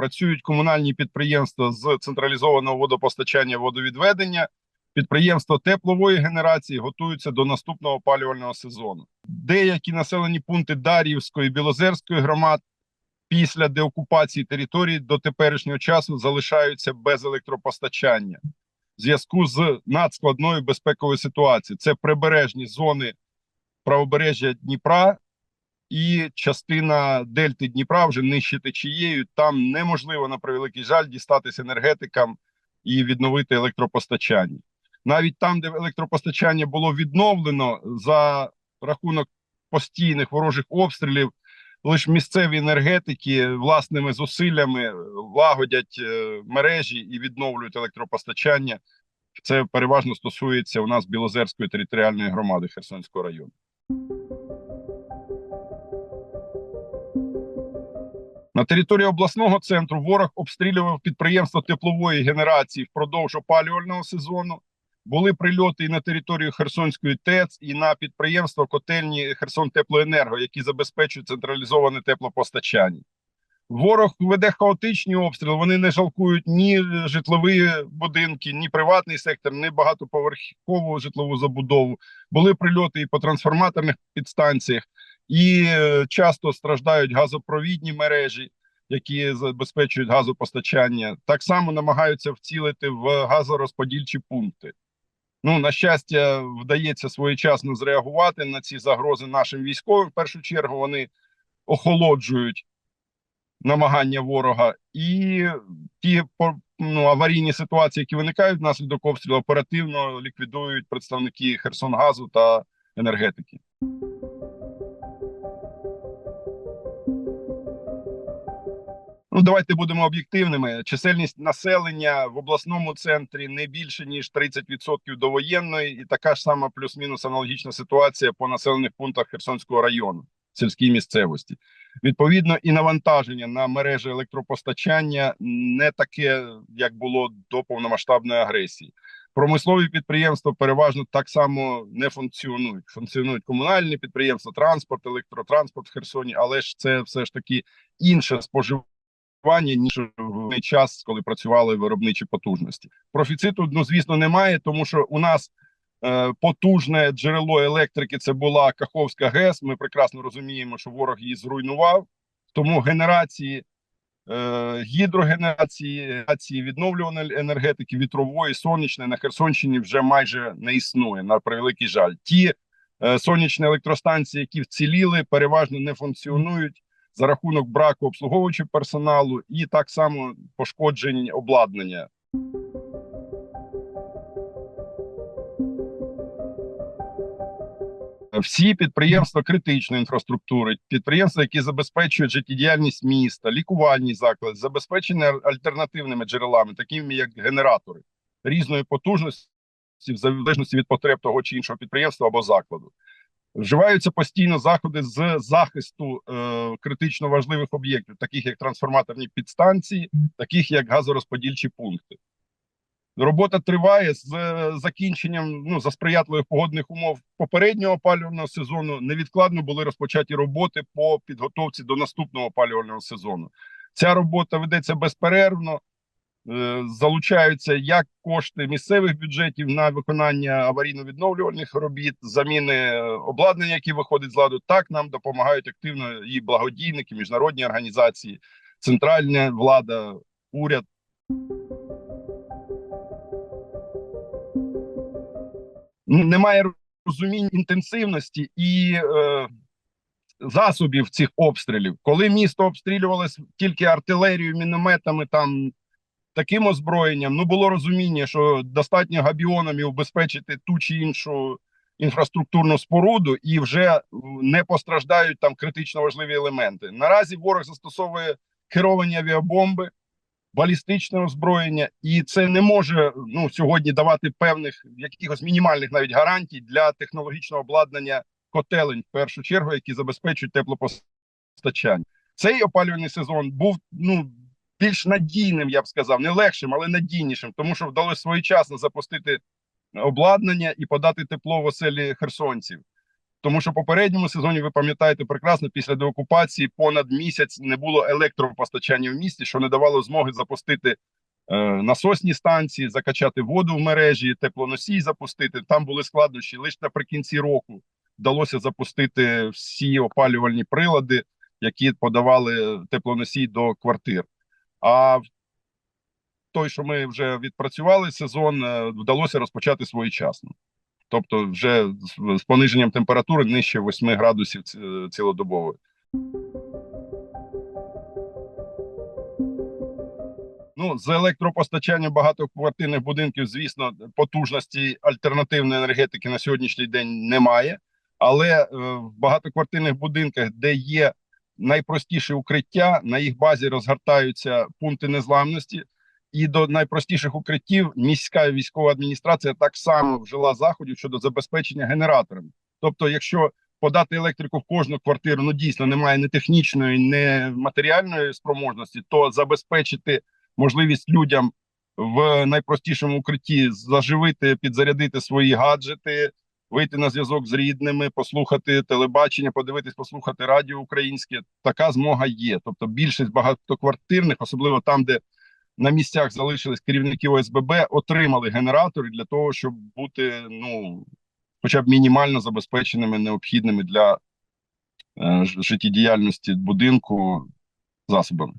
Працюють комунальні підприємства з централізованого водопостачання водовідведення. Підприємства теплової генерації готуються до наступного опалювального сезону. Деякі населені пункти Дар'ївської Білозерської громад після деокупації території до теперішнього часу залишаються без електропостачання в зв'язку з надскладною безпековою ситуацією. Це прибережні зони правобережжя Дніпра і частина дельти Дніпра вже нижче течією. Там неможливо на превеликий жаль дістатися енергетикам і відновити електропостачання. Навіть там, де електропостачання було відновлено за рахунок постійних ворожих обстрілів, лише місцеві енергетики власними зусиллями лагодять е, мережі і відновлюють електропостачання. Це переважно стосується у нас Білозерської територіальної громади Херсонського району. На території обласного центру ворог обстрілював підприємства теплової генерації впродовж опалювального сезону. Були прильоти і на територію Херсонської ТЕЦ, і на підприємства котельні Херсон Теплоенерго, які забезпечують централізоване теплопостачання. Ворог веде хаотичні обстріли. Вони не жалкують ні житлові будинки, ні приватний сектор, ні багатоповерхову житлову забудову. Були прильоти і по трансформаторних підстанціях, і е, часто страждають газопровідні мережі, які забезпечують газопостачання. Так само намагаються вцілити в газорозподільчі пункти. Ну, на щастя, вдається своєчасно зреагувати на ці загрози нашим військовим. В першу чергу вони охолоджують намагання ворога, і ті ну, аварійні ситуації, які виникають внаслідок обстрілу, оперативно ліквідують представники Херсонгазу та енергетики. Ну, давайте будемо об'єктивними. Чисельність населення в обласному центрі не більше ніж 30% довоєнної, і така ж сама плюс-мінус аналогічна ситуація по населених пунктах Херсонського району, сільській місцевості. Відповідно, і навантаження на мережі електропостачання не таке, як було до повномасштабної агресії. Промислові підприємства переважно так само не функціонують. Функціонують комунальні підприємства, транспорт, електротранспорт в Херсоні, але ж це все ж таки інше споживання ніж в час, коли працювали виробничі потужності. Профіциту, ну звісно, немає, тому що у нас е, потужне джерело електрики це була Каховська ГЕС. Ми прекрасно розуміємо, що ворог її зруйнував. Тому генерації е, гідрогенерації, генерації відновлюваної енергетики, вітрової, сонячної на Херсонщині вже майже не існує. На превеликий жаль. Ті е, сонячні електростанції, які вціліли, переважно не функціонують за рахунок браку обслуговуючого персоналу і так само пошкоджень обладнання. Всі підприємства критичної інфраструктури, підприємства, які забезпечують життєдіяльність міста, лікувальні заклади, забезпечені альтернативними джерелами, такими як генератори різної потужності, в залежності від потреб того чи іншого підприємства або закладу. Вживаються постійно заходи з захисту е, критично важливих об'єктів, таких як трансформаторні підстанції, таких як газорозподільчі пункти. Робота триває з е, закінченням ну за сприятливих погодних умов попереднього опалювального сезону. Невідкладно були розпочаті роботи по підготовці до наступного опалювального сезону. Ця робота ведеться безперервно. Е, залучаються як кошти місцевих бюджетів на виконання аварійно-відновлювальних робіт, заміни е, обладнання, які виходить з ладу, так нам допомагають активно і благодійники, міжнародні організації, центральна влада, уряд. Немає розуміння інтенсивності і е, засобів цих обстрілів, коли місто обстрілювалось тільки артилерією, мінометами там таким озброєнням ну було розуміння, що достатньо габіонами убезпечити ту чи іншу інфраструктурну споруду і вже не постраждають там критично важливі елементи. Наразі ворог застосовує керовані авіабомби, балістичне озброєння, і це не може ну сьогодні давати певних якихось мінімальних навіть гарантій для технологічного обладнання котелень, в першу чергу, які забезпечують теплопостачання. Цей опалювальний сезон був ну більш надійним, я б сказав, не легшим, але надійнішим, тому що вдалося своєчасно запустити обладнання і подати тепло в оселі херсонців. Тому що попередньому сезоні ви пам'ятаєте прекрасно, після деокупації понад місяць не було електропостачання в місті, що не давало змоги запустити е, насосні станції, закачати воду в мережі, теплоносій запустити. Там були складнощі. Лише наприкінці року вдалося запустити всі опалювальні прилади, які подавали теплоносій до квартир. А той, що ми вже відпрацювали сезон, е, вдалося розпочати своєчасно. Тобто, вже з, пониженням температури нижче 8 градусів цілодобово. Ну, з електропостачанням багатоквартирних будинків, звісно, потужності альтернативної енергетики на сьогоднішній день немає. Але е, в багатоквартирних будинках, де є найпростіше укриття, на їх базі розгортаються пункти незламності. І до найпростіших укриттів міська військова адміністрація так само вжила заходів щодо забезпечення генераторами. Тобто, якщо подати електрику в кожну квартиру, ну дійсно немає ні технічної, ні матеріальної спроможності, то забезпечити можливість людям в найпростішому укритті заживити, підзарядити свої гаджети, вийти на зв'язок з рідними, послухати телебачення, подивитись, послухати радіо українське. Така змога є. Тобто, більшість багатоквартирних, особливо там, де на місцях залишились керівники ОСББ, отримали генератори для того, щоб бути ну хоча б мінімально забезпеченими необхідними для е, життєдіяльності будинку засобами.